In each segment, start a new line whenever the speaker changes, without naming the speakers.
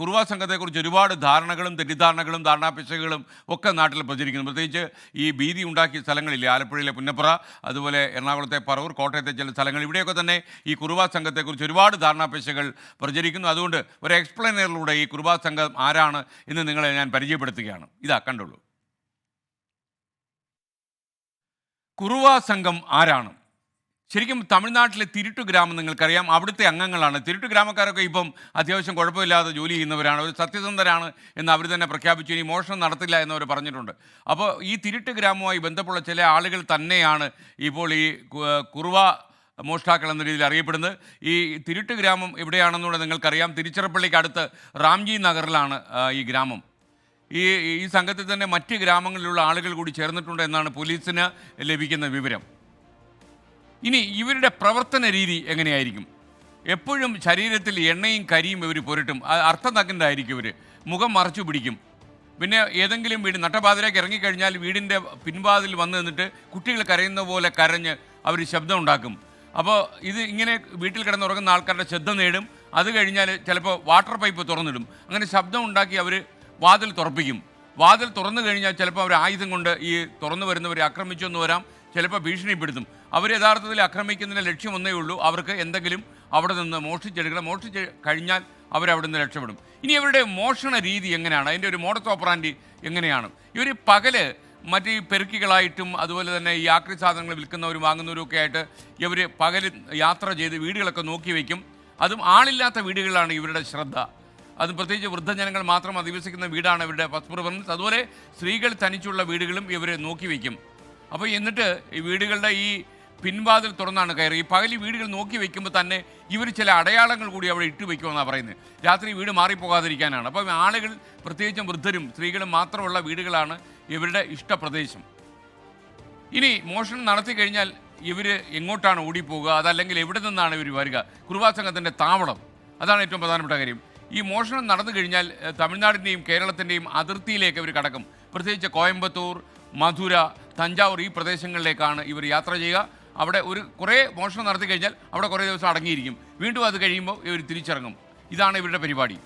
കുറുവ സംഘത്തെക്കുറിച്ച് ഒരുപാട് ധാരണകളും തെറ്റിദ്ധാരണകളും ധാരണാപിശകളും ഒക്കെ നാട്ടിൽ പ്രചരിക്കുന്നു. പ്രത്യേകിച്ച് ഈ ഭീതി ഉണ്ടാക്കിയ സ്ഥലങ്ങളില്ലേ ആലപ്പുഴയിലെ പുന്നപ്പുറ അതുപോലെ എറണാകുളത്തെ പറവൂർ കോട്ടയത്തെ ചില സ്ഥലങ്ങൾ ഇവിടെയൊക്കെ തന്നെ ഈ കുറുവ സംഘത്തെക്കുറിച്ച് ഒരുപാട് ധാരണാപിശകൾ പ്രചരിക്കുന്നു. അതുകൊണ്ട് ഒരു എക്സ്പ്ലെയിനറിലൂടെ ഈ കുറുവ സംഘം ആരാണ് എന്ന് നിങ്ങളെ ഞാൻ പരിചയപ്പെടുത്തുകയാണ്. ഇതാ കണ്ടുള്ളൂ. കുറുവ സംഘം ആരാണ്? ശരിക്കും തമിഴ്നാട്ടിലെ തിരുട്ടു ഗ്രാമം നിങ്ങൾക്കറിയാം. അവിടുത്തെ അംഗങ്ങളാണ്. തിരുട്ടു ഗ്രാമക്കാരൊക്കെ ഇപ്പം അത്യാവശ്യം കുഴപ്പമില്ലാതെ ജോലി ചെയ്യുന്നവരാണ്. ഒരു സത്യസന്ധരാണ് എന്ന് അവർ തന്നെ പ്രഖ്യാപിച്ചു. ഇനി മോഷണം നടത്തില്ല എന്നവർ പറഞ്ഞിട്ടുണ്ട്. അപ്പോൾ ഈ തിരുട്ട് ഗ്രാമവുമായി ബന്ധപ്പെട്ട ചില ആളുകൾ തന്നെയാണ് ഇപ്പോൾ ഈ കുറുവ മോഷ്ടാക്കൾ എന്ന രീതിയിൽ അറിയപ്പെടുന്നത്. ഈ തിരുട്ട് ഗ്രാമം എവിടെയാണെന്നുകൂടെ നിങ്ങൾക്കറിയാം. തിരുച്ചിറപ്പള്ളിക്ക് അടുത്ത് റാംജി നഗറിലാണ് ഈ ഗ്രാമം. ഈ ഈ സംഘത്തിൽ തന്നെ മറ്റ് ഗ്രാമങ്ങളിലുള്ള ആളുകൾ കൂടി ചേർന്നിട്ടുണ്ട് എന്നാണ് പോലീസിന് ലഭിക്കുന്ന വിവരം. ഇനി ഇവരുടെ പ്രവർത്തന രീതി എങ്ങനെയായിരിക്കും? എപ്പോഴും ശരീരത്തിൽ എണ്ണയും കരിയും ഇവർ പുരട്ടും. അർത്ഥം തക്കുന്നതായിരിക്കും ഇവർ മുഖം മറച്ചു പിടിക്കും. പിന്നെ ഏതെങ്കിലും വീട് നട്ടപാതിലേക്ക് ഇറങ്ങിക്കഴിഞ്ഞാൽ വീടിന്റെ പിൻവാതിൽ വന്നു നിന്നിട്ട് കുട്ടികൾ കരയുന്ന പോലെ കരഞ്ഞ് അവർ ശബ്ദം ഉണ്ടാക്കും. അപ്പോൾ ഇത് ഇങ്ങനെ വീട്ടിൽ കിടന്നുറങ്ങുന്ന ആൾക്കാരുടെ ശബ്ദം നേടും. അത് കഴിഞ്ഞാൽ ചിലപ്പോൾ വാട്ടർ പൈപ്പ് തുറന്നിടും. അങ്ങനെ ശബ്ദം ഉണ്ടാക്കി അവർ വാതിൽ തുറപ്പിക്കും. വാതിൽ തുറന്നു കഴിഞ്ഞാൽ ചിലപ്പോൾ അവർ ആയുധം കൊണ്ട് ഈ തുറന്നു വരുന്നവരെ ആക്രമിച്ചു എന്ന് വരാം. ചിലപ്പോൾ ഭീഷണിപ്പെടുത്തും. അവർ യഥാർത്ഥത്തിൽ ആക്രമിക്കുന്നതിന്റെ ലക്ഷ്യം ഒന്നേ ഉള്ളൂ. അവർക്ക് എന്തെങ്കിലും അവിടെ നിന്ന് മോഷ്ടിച്ചെടുക്കണം. മോഷ്ടിച്ച് കഴിഞ്ഞാൽ അവരവിടെ നിന്ന് രക്ഷപ്പെടും. ഇനി ഇവരുടെ മോഷണ രീതി എങ്ങനെയാണ്? അതിന്റെ ഒരു മോഡസ് എങ്ങനെയാണ്? ഇവർ പകൽ മറ്റ് പെരുക്കികളായിട്ടും അതുപോലെ തന്നെ ഈ ആക്രി സാധനങ്ങൾ വിൽക്കുന്നവരും വാങ്ങുന്നവരും ഒക്കെ ആയിട്ട് ഇവർ പകൽ യാത്ര ചെയ്ത് വീടുകളൊക്കെ നോക്കി വയ്ക്കും അതും ആളില്ലാത്ത വീടുകളിലാണ് ഇവരുടെ ശ്രദ്ധ. അതും പ്രത്യേകിച്ച് വൃദ്ധജനങ്ങൾ മാത്രം അധിവസിക്കുന്ന വീടാണ് ഇവരുടെ ഫസ്റ്റ് അതുപോലെ സ്ത്രീകൾ തനിച്ചുള്ള വീടുകളും ഇവർ നോക്കി വയ്ക്കും അപ്പോൾ എന്നിട്ട് ഈ വീടുകളുടെ ഈ പിൻവാതിൽ തുറന്നാണ് കയറി. ഈ പകലി വീടുകൾ നോക്കി വെക്കുമ്പോൾ തന്നെ ഇവർ ചില അടയാളങ്ങൾ കൂടി അവിടെ ഇട്ട് വെക്കുമെന്നാണ് പറയുന്നത്. രാത്രി വീട് മാറിപ്പോകാതിരിക്കാനാണ്. അപ്പം ആളുകൾ പ്രത്യേകിച്ചും വൃദ്ധരും സ്ത്രീകളും മാത്രമുള്ള വീടുകളാണ് ഇവരുടെ ഇഷ്ടപ്രദേശം ഇനി മോഷണം നടത്തി കഴിഞ്ഞാൽ ഇവർ എങ്ങോട്ടാണ് ഓടിപ്പോവുക? അതല്ലെങ്കിൽ എവിടെ നിന്നാണ് ഇവർ വരിക? കുറുവാ സംഘത്തിന്റെ താവളം. അതാണ് ഏറ്റവും പ്രധാനപ്പെട്ട കാര്യം. ഈ മോഷണം നടന്നു കഴിഞ്ഞാൽ തമിഴ്നാടിന്റെയും കേരളത്തിന്റെയും അതിർത്തിയിലേക്ക് ഇവർ കടക്കും. പ്രത്യേകിച്ച് കോയമ്പത്തൂർ മധുര തഞ്ചാവൂർ ഈ പ്രദേശങ്ങളിലേക്കാണ് ഇവർ യാത്ര ചെയ്യുക. അവിടെ ഒരു കുറേ മോഷണം നടത്തി കഴിഞ്ഞാൽ അവിടെ കുറേ ദിവസം അടങ്ങിയിരിക്കും. വീണ്ടും അത് കഴിയുമ്പോൾ ഇവർ തിരിച്ചിറങ്ങും. ഇതാണ് ഇവരുടെ പരിപാടി.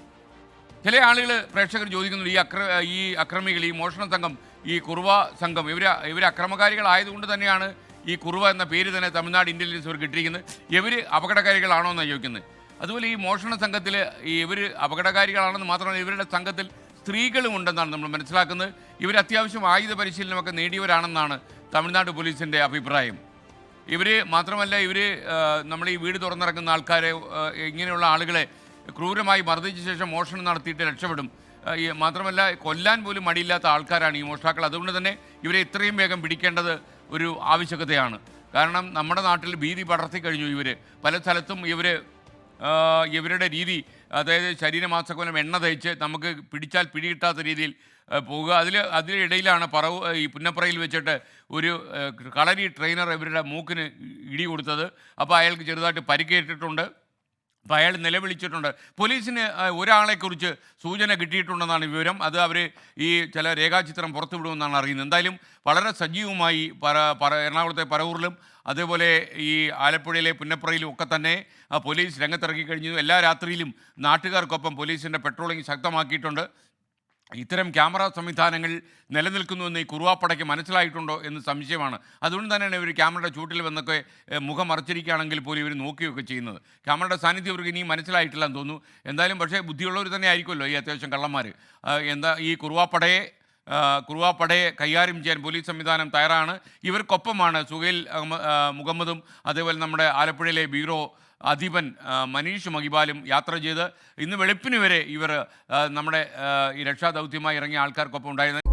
ചില ആളുകൾ പ്രേക്ഷകർ ചോദിക്കുന്നു ഈ അക്ര ഈ അക്രമികൾ ഈ മോഷണ സംഘം ഈ കുറുവ സംഘം ഇവർ ഇവർ അക്രമകാരികളായതുകൊണ്ട് തന്നെയാണ് ഈ കുറുവ എന്ന പേര് തന്നെ തമിഴ്നാട് ഇന്റലിജൻസ് ഇവർക്ക് കിട്ടിയിരിക്കുന്നത് ഇവർ അപകടകാരികളാണോ എന്നാണ് ചോദിക്കുന്നത്. അതുപോലെ ഈ മോഷണ സംഘത്തിൽ ഈ ഇവർ അപകടകാരികളാണെന്ന് മാത്രമല്ല ഇവരുടെ സംഘത്തിൽ സ്ത്രീകളും ഉണ്ടെന്നാണ് നമ്മൾ മനസ്സിലാക്കുന്നത്. ഇവർ അത്യാവശ്യം ആയുധ പരിശീലനമൊക്കെ നേടിയവരാണെന്നാണ് തമിഴ്നാട് പോലീസിന്റെ അഭിപ്രായം. ഇവർ മാത്രമല്ല ഇവർ നമ്മൾ ഈ വീട് തുറന്നിറങ്ങുന്ന ആൾക്കാരെ ഇങ്ങനെയുള്ള ആളുകളെ ക്രൂരമായി മർദ്ദിച്ച ശേഷം മോഷണം നടത്തിയിട്ട് രക്ഷപ്പെടും. മാത്രമല്ല കൊല്ലാൻ പോലും മടിയില്ലാത്ത ആൾക്കാരാണ് ഈ മോഷ്ടാക്കൾ. അതുകൊണ്ട് തന്നെ ഇവരെ ഇത്രയും വേഗം പിടിക്കേണ്ടത് ഒരു ആവശ്യകതയാണ്. കാരണം നമ്മുടെ നാട്ടിൽ ഭീതി പടർത്തി കഴിഞ്ഞു ഇവർ പല സ്ഥലത്തും ഇവർ ഇവരുടെ രീതി അതായത് ശരീരമാസകലം എണ്ണ തേച്ച് നമുക്ക് പിടിച്ചാൽ പിടികിട്ടാത്ത രീതിയിൽ പോകുക അതിൽ അതിനിടയിലാണ് പറവ് ഈ പുന്നപ്പറയിൽ വെച്ചിട്ട് ഒരു കളരി ട്രെയിനർ ഇവരുടെ മൂക്കിന് ഇടി കൊടുത്തത്. അപ്പോൾ അയാൾക്ക് ചെറുതായിട്ട് പരിക്കേറ്റിട്ടുണ്ട്. അപ്പോൾ അയാൾ നിലവിളിച്ചിട്ടുണ്ട്. പോലീസിന് ഒരാളെക്കുറിച്ച് സൂചന കിട്ടിയിട്ടുണ്ടെന്നാണ് വിവരം. അത് അവർ ഈ ചില രേഖാചിത്രം പുറത്തുവിടുമെന്നാണ് അറിയുന്നത്. എന്തായാലും വളരെ സജീവമായി പറ പറ എറണാകുളത്തെ പറവൂരിലും അതേപോലെ ഈ ആലപ്പുഴയിലെ പുന്നപ്പുറയിലും ഒക്കെ തന്നെ പോലീസ് രംഗത്തിറങ്ങി കഴിഞ്ഞു. എല്ലാ രാത്രിയിലും നാട്ടുകാർക്കൊപ്പം പോലീസിന്റെ പെട്രോളിംഗ് ശക്തമാക്കിയിട്ടുണ്ട്. ഇത്തരം ക്യാമറ സംവിധാനങ്ങൾ നിലനിൽക്കുന്നുവെന്ന് ഈ കുറുവാപ്പടയ്ക്ക് മനസ്സിലായിട്ടുണ്ടോ എന്ന് സംശയമാണ്. അതുകൊണ്ട് തന്നെയാണ് ഇവർ ക്യാമറയുടെ ചൂട്ടിൽ വന്നൊക്കെ മുഖം മറച്ചിരിക്കുകയാണെങ്കിൽ പോലും ഇവർ നോക്കുകയൊക്കെ ചെയ്യുന്നത്. ക്യാമറയുടെ സാന്നിധ്യം ഇവർക്ക് ഇനിയും മനസ്സിലായിട്ടില്ല എന്ന് തോന്നുന്നു. എന്തായാലും പക്ഷേ ബുദ്ധിയുള്ളവർ തന്നെ ആയിരിക്കുമല്ലോ ഈ അത്യാവശ്യം കള്ളന്മാർ എന്താ ഈ കുറുവാപ്പടയെ കുറുവാപ്പടയെ കൈകാര്യം ചെയ്യാൻ പോലീസ് സംവിധാനം തയ്യാറാണ്. ഇവർക്കൊപ്പമാണ് സുഹൈൽ മുഹമ്മദും അതേപോലെ നമ്മുടെ ആലപ്പുഴയിലെ ബ്യൂറോ അധിപൻ മനീഷ് മഹിബാലും യാത്ര ചെയ്ത് ഇന്ന് വെളുപ്പിന് വരെ ഇവർ നമ്മുടെ ഈ രക്ഷാദൗത്യമായി ഇറങ്ങിയ ആൾക്കാർക്കൊപ്പം ഉണ്ടായിരുന്നു.